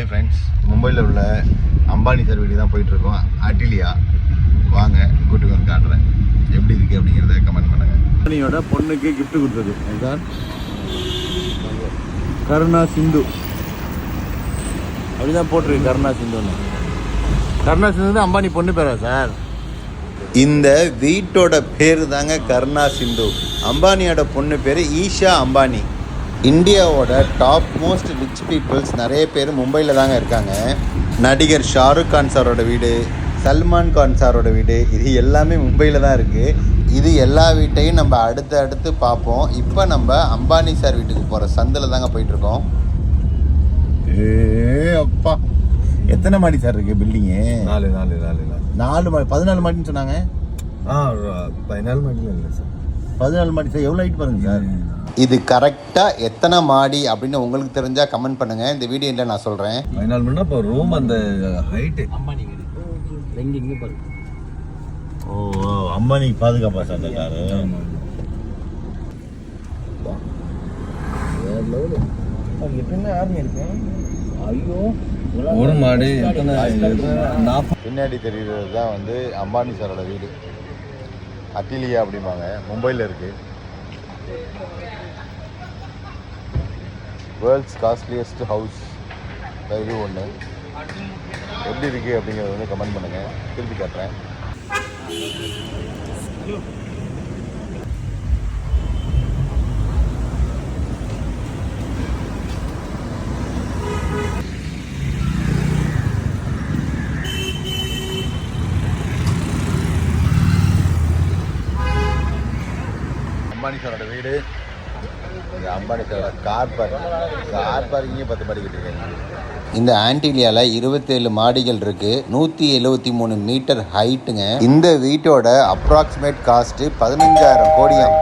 Hi friends மும்பையில் உள்ள Ambani sir வீடு தான் போயிட்டுருக்கோம். அட்டிலியா. வாங்க கூட்டுக்கு வந்து காட்டுறேன். எப்படி இருக்கு அப்படிங்கிறத கமெண்ட் பண்ணுங்க. அம்பானியோட பொண்ணுக்கு gift கொடுத்தது. இதுதான் கருணா சிந்து. அப்படிதான் போட்டிருக்கு கருணா சிந்துன்னு. கருணா சிந்து அம்பானி பொண்ணு பேரா சார்? இந்த வீட்டோட பேர் தாங்க கருணா சிந்து. அம்பானியோட பொண்ணு பேர் ஈஷா அம்பானி. இந்தியாவோட டாப் மோஸ்ட் ரிச் பீப்புள்ஸ் நிறைய பேர் மும்பையில் தாங்க இருக்காங்க. நடிகர் ஷாருக் கான் சாரோட வீடு சல்மான் கான் சாரோட வீடு இது எல்லாமே மும்பையில் தான் இருக்குது இது எல்லா வீட்டையும் நம்ம அடுத்து அடுத்து பார்ப்போம். இப்போ நம்ம அம்பானி சார் வீட்டுக்கு போகிற சந்தில் தாங்க போயிட்டுருக்கோம். ஏ அப்பா. எத்தனை மாடி சார் இருக்கு பில்டிங்கு நாலு நாலு நாலு நாலு. நாலு மாடி பதினாலு மாடின்னு சொன்னாங்க. ஆ பதினாலு மாடியில் இல்லை சார். பதினாலு மாடி சார். எவ்வளோ ஹைட் பாருங்க சார்? இது கரெக்டாக எத்தனை மாடி அப்படின்னு உங்களுக்கு தெரிஞ்சால் கமெண்ட் பண்ணுங்கள் இந்த வீடியோவில் நான் சொல்கிறேன் பதினாலு மணினா இப்போ ரூம் அந்த ஹைட்டு ஓ அம்பானி பாதுகாப்பா சார் அந்த காரு ஒரு மாடி பின்னாடி தெரிகிறது தான் வந்து அம்பானி சாரோட வீடு. அட்டிலியா அப்படிம்பாங்க. மும்பையில் இருக்குது வேர்ல்ட்ஸ் காஸ்ட்லியஸ்ட் ஹவுஸ் இது ஒன்று எப்படி இருக்குது அப்படிங்கிறத வந்து கமெண்ட் பண்ணுங்கள் திருப்பி காட்டுறேன். அம்பானி சாரோட வீடு. இது அம்பானி சாரோட கார் பார்க்கிங் கார் பார்க்கிங்கே பத்து மாடி கட்டிருக்காங்க இந்த ஆன்டிலியாவில் இருபத்தேழு மாடிகள் இருக்கு. நூற்றி எழுபத்தி மூணு மீட்டர் ஹைட்டுங்க இந்த வீட்டோட அப்ராக்சிமேட் காஸ்ட்டு பதினஞ்சாயிரம் கோடியாம்.